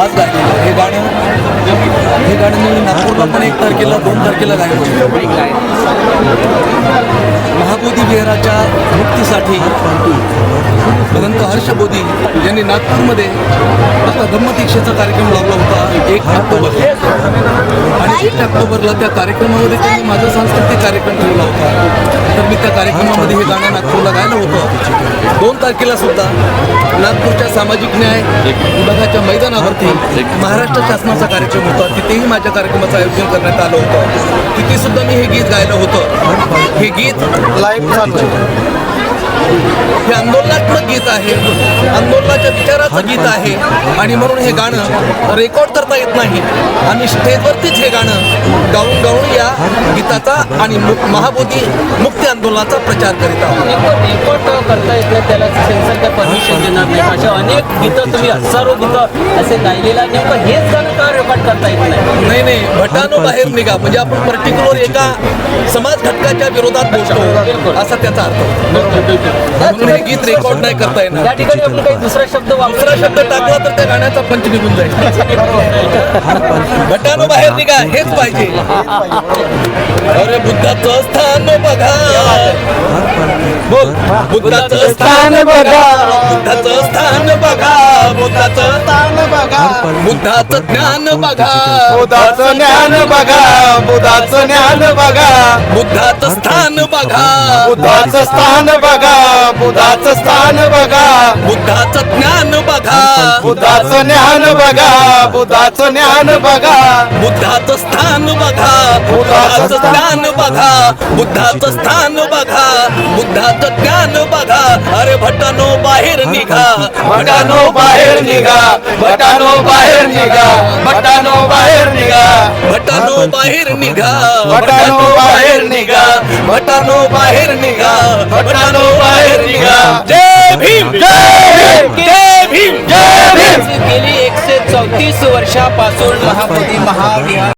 आज गायलेलं हे गाणं हे गाणं मी नागपूरला पण एक तारखेला दोन तारखेला गायलं महाबोधी विहाराच्या मुक्तीसाठी भगंत हर्ष बोधी यांनी नागपूरमध्ये आता धम्मदीक्षेचा कार्यक्रम लावला होता एक ऑक्टोबर. आणि एक ऑक्टोबरला त्या कार्यक्रमामध्ये त्यांनी माझा सांस्कृतिक कार्यक्रम ठेवला होता. तर मी त्या कार्यक्रमामध्ये हे गाणं नागपूरला गायलं होतं. दोन तारखेला सुद्धा नागपूरच्या सामाजिक न्याय विभागाच्या मैदानावरती महाराष्ट्र शासनाचा कार्यक्रम होता. तिथेही माझ्या कार्यक्रमाचं आयोजन करण्यात आलं होतं. तिथे सुद्धा मी हे गीत गायलं होतं. हे गीत लाईव्ह हे आंदोलनात्मक गीत आहे. आंदोलनाच्या विचाराचं गीत आहे. आणि म्हणून हे गाणं रेकॉर्ड करता येत नाही. आम्ही स्टेजवरतीच हे गाणं गाऊन गाऊन या गीताचा आणि महाबोधी मुक्ती आंदोलनाचा प्रचार करीत आहोत. रेकॉर्ड करता येत नाही त्याला सेन्सर काय परमिशन देणार नाही. अशा अनेक गीतं तुम्ही हजारो गीतं असे गायलेला नेमकं हेच गाणं का रेकॉर्ड करता येत नाही? नाही नाही भटानो बाहेर निघा. म्हणजे आपण पर्टिक्युलर एका समाज घटकाच्या विरोधात बोलतो. असा त्याचा अर्थ हे गीत रेकॉर्ड नाही करता येणार. त्या ठिकाणी आपण काही दुसरा शब्द दुसरा शब्द टाकला तर त्या गाण्याचा पंच निघून जाईल. भटानो बाहेर निघा हेच पाहिजे. अरे बुद्धाचं स्थान बघा. बुद्धाचं स्थान बघा. बुद्धाचं स्थान बघा बुद्धाचं स्थान बघा. बुद्धाचं ज्ञान बघा. बुद्धाचं ज्ञान बघा बुद्धाचं ज्ञान बघा. बुद्धाचं स्थान बघा. बुद्धाचं स्थान बघा. बुधाचं स्थान बघा. बुद्धाचं ज्ञान बघा. बुधाचं ज्ञान बघा. बुधाचं ज्ञान बघा. बुद्धाचं स्थान बघा. बुद्धाचं ज्ञान बघा. बुद्धाचं स्थान बघा. बुद्धाचं ज्ञान बघा. अरे भटानो बाहेर निघा. भटानो बाहेर निघा. भटानो बाहेर निघा. भटानो बाहेर निघा. भटानो बाहेर निघा. भटानो बाहेर भटानो बाहेर निघा भटानो बाहेर निघा. जय भीम जय भीम जय भीम जय भीम. गेली एकशे चौतीस वर्षापासून महाबोधी महाविहार